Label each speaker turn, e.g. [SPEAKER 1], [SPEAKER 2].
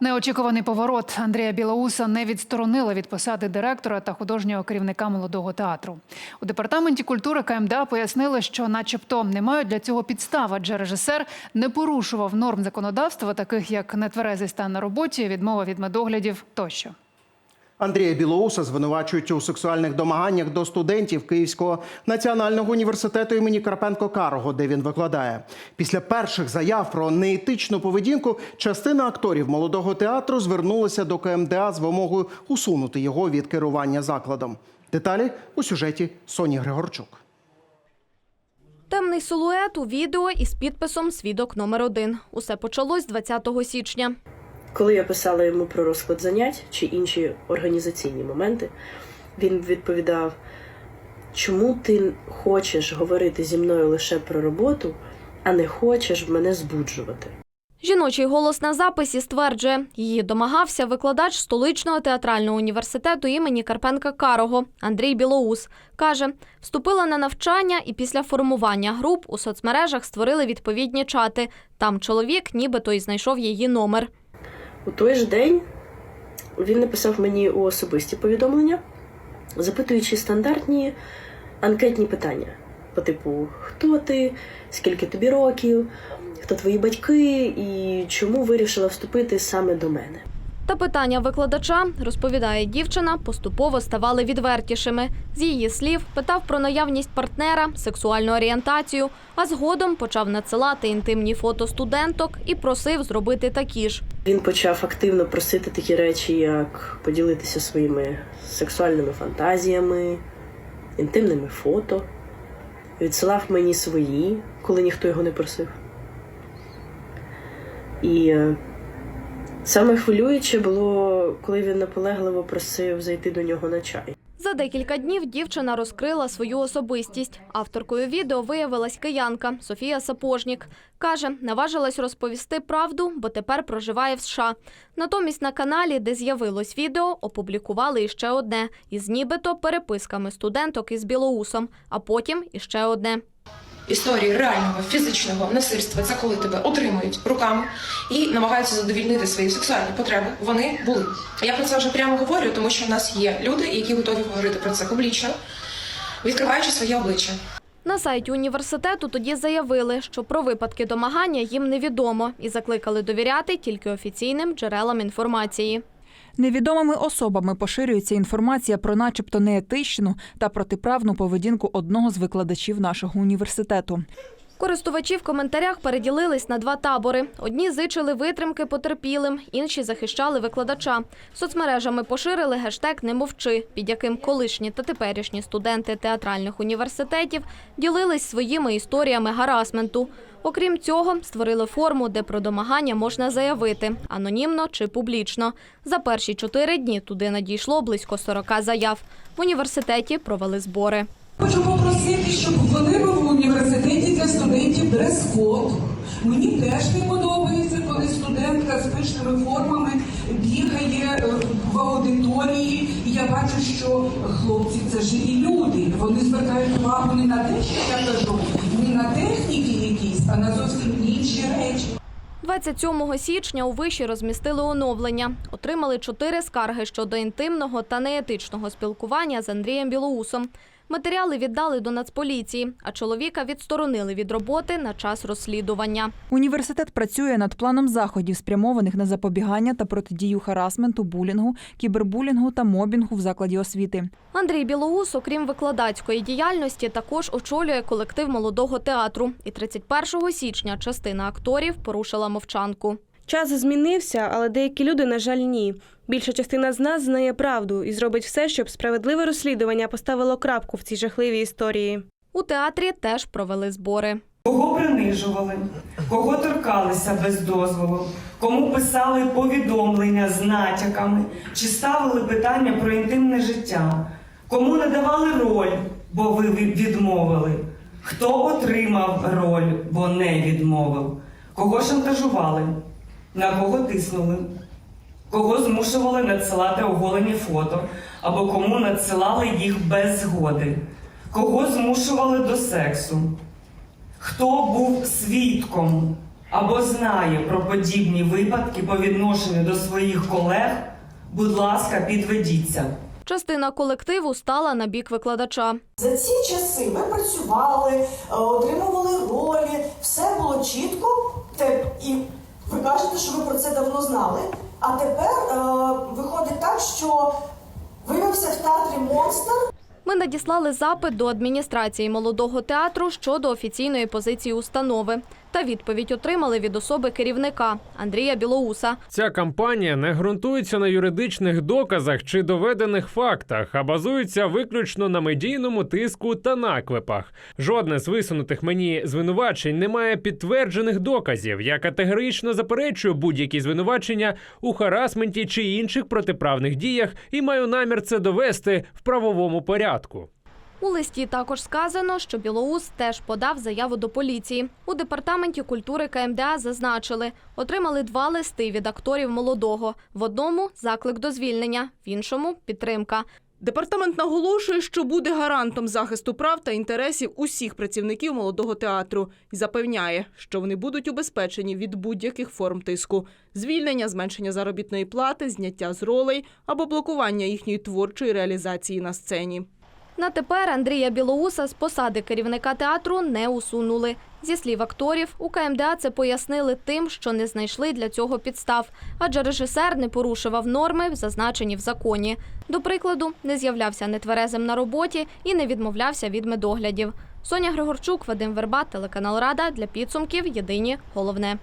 [SPEAKER 1] Неочікуваний поворот Андрія Білоуса не відсторонили від посади директора та художнього керівника молодого театру. У департаменті культури КМДА пояснили, що, начебто, не мають для цього підстав, адже режисер не порушував норм законодавства, таких як нетверезий стан на роботі, відмова від медоглядів тощо.
[SPEAKER 2] Андрія Білоуса звинувачують у сексуальних домаганнях до студентів Київського національного університету імені Карпенко Карого, де він викладає. Після перших заяв про неетичну поведінку частина акторів молодого театру звернулася до КМДА з вимогою усунути його від керування закладом. Деталі у сюжеті Соні Григорчук.
[SPEAKER 3] Темний силует у відео із підписом Свідок номер один. Усе почалось 20 січня.
[SPEAKER 4] Коли я писала йому про розклад занять чи інші організаційні моменти, він відповідав: чому ти хочеш говорити зі мною лише про роботу, а не хочеш мене збуджувати?
[SPEAKER 3] Жіночий голос на записі стверджує, її домагався викладач столичного театрального університету імені Карпенка Карого Андрій Білоус. Каже, вступила на навчання і після формування груп у соцмережах створили відповідні чати. Там чоловік нібито і знайшов її номер.
[SPEAKER 4] У той же день він написав мені у особисті повідомлення, запитуючи стандартні анкетні питання. По типу: хто ти, скільки тобі років, хто твої батьки? І чому вирішила вступити саме до мене.
[SPEAKER 3] Та питання викладача, розповідає дівчина, поступово ставали відвертішими. З її слів питав про наявність партнера, сексуальну орієнтацію, а згодом почав надсилати інтимні фото студенток і просив зробити такі ж.
[SPEAKER 4] Він почав активно просити такі речі, як поділитися своїми сексуальними фантазіями, інтимними фото. Відсилав мені свої, коли ніхто його не просив. І е, саме хвилююче було, коли він наполегливо просив зайти до нього на чай.
[SPEAKER 3] За декілька днів дівчина розкрила свою особистість. Авторкою відео виявилась киянка Софія Сапожнік. Каже, наважилась розповісти правду, бо тепер проживає в США. Натомість на каналі, де з'явилось відео, опублікували іще одне із нібито переписками студенток із Білоусом, а потім іще одне.
[SPEAKER 5] Історії реального фізичного насильства, це коли тебе отримують руками і намагаються задовільнити свої сексуальні потреби. Вони були. Я про це вже прямо говорю, тому що в нас є люди, які готові говорити про це публічно, відкриваючи своє обличчя.
[SPEAKER 3] На сайті університету тоді заявили, що про випадки домагання їм невідомо і закликали довіряти тільки офіційним джерелам інформації.
[SPEAKER 6] Невідомими особами поширюється інформація про начебто неетичну та протиправну поведінку одного з викладачів нашого університету.
[SPEAKER 3] Користувачі в коментарях переділились на два табори. Одні зичили витримки потерпілим, інші захищали викладача. Соцмережами поширили гештег «Не мовчи», під яким колишні та теперішні студенти театральних університетів ділились своїми історіями гарасменту. Окрім цього, створили форму, де про домагання можна заявити анонімно чи публічно. За перші чотири дні туди надійшло близько 40 заяв. В університеті провели збори.
[SPEAKER 7] Хочу попросити, щоб ввели в університеті для студентів дрес-код. Мені теж не подобається, коли студентка з пишними формами бігає е, в аудиторії. І я бачу, що хлопці це живі люди. Вони звертають увагу не на те, що я кажу, не на техніки якісь, а на зовсім інші речі.
[SPEAKER 3] 27 січня у виші розмістили оновлення. Отримали чотири скарги щодо інтимного та неетичного спілкування з Андрієм Білоусом. Матеріали віддали до Нацполіції, а чоловіка відсторонили від роботи на час розслідування.
[SPEAKER 6] Університет працює над планом заходів, спрямованих на запобігання та протидію харасменту, булінгу, кібербулінгу та мобінгу в закладі освіти.
[SPEAKER 3] Андрій Білоус, окрім викладацької діяльності, також очолює колектив молодого театру. І 31 січня частина акторів порушила мовчанку.
[SPEAKER 8] Час змінився, але деякі люди, на жаль, ні. Більша частина з нас знає правду і зробить все, щоб справедливе розслідування поставило крапку в цій жахливій історії.
[SPEAKER 3] У театрі теж провели збори.
[SPEAKER 9] Кого принижували, кого торкалися без дозволу, кому писали повідомлення з натяками? Чи ставили питання про інтимне життя, кому не давали роль, бо ви відмовили, хто отримав роль, бо не відмовив, кого шантажували, на кого тиснули, кого змушували надсилати оголені фото або кому надсилали їх без згоди, кого змушували до сексу. Хто був свідком або знає про подібні випадки по відношенню до своїх колег, будь ласка, підведіться.
[SPEAKER 3] Частина колективу стала на бік викладача.
[SPEAKER 10] За ці часи ми працювали, е, отримували ролі, все було чітко. Те- І ви кажете, що ви про це давно знали. А тепер е, виходить так, що виявився в театрі монстр.
[SPEAKER 3] Ми надіслали запит до адміністрації молодого театру щодо офіційної позиції установи. Та відповідь отримали від особи керівника Андрія Білоуса.
[SPEAKER 11] Ця кампанія не ґрунтується на юридичних доказах чи доведених фактах, а базується виключно на медійному тиску та наклепах. Жодне з висунутих мені звинувачень не має підтверджених доказів. Я категорично заперечую будь-які звинувачення у харасменті чи інших протиправних діях і маю намір це довести в правовому порядку.
[SPEAKER 3] У листі також сказано, що Білоус теж подав заяву до поліції. У департаменті культури КМДА зазначили, отримали два листи від акторів молодого. В одному заклик до звільнення, в іншому підтримка.
[SPEAKER 12] Департамент наголошує, що буде гарантом захисту прав та інтересів усіх працівників молодого театру і запевняє, що вони будуть убезпечені від будь-яких форм тиску: звільнення, зменшення заробітної плати, зняття з ролей або блокування їхньої творчої реалізації на сцені.
[SPEAKER 3] На тепер Андрія Білоуса з посади керівника театру не усунули. Зі слів акторів, у КМДА це пояснили тим, що не знайшли для цього підстав, адже режисер не порушував норми, зазначені в законі. До прикладу, не з'являвся нетверезим на роботі і не відмовлявся від медоглядів. Соня Григорчук, Вадим Верба, телеканал Рада для підсумків. Єдині головне.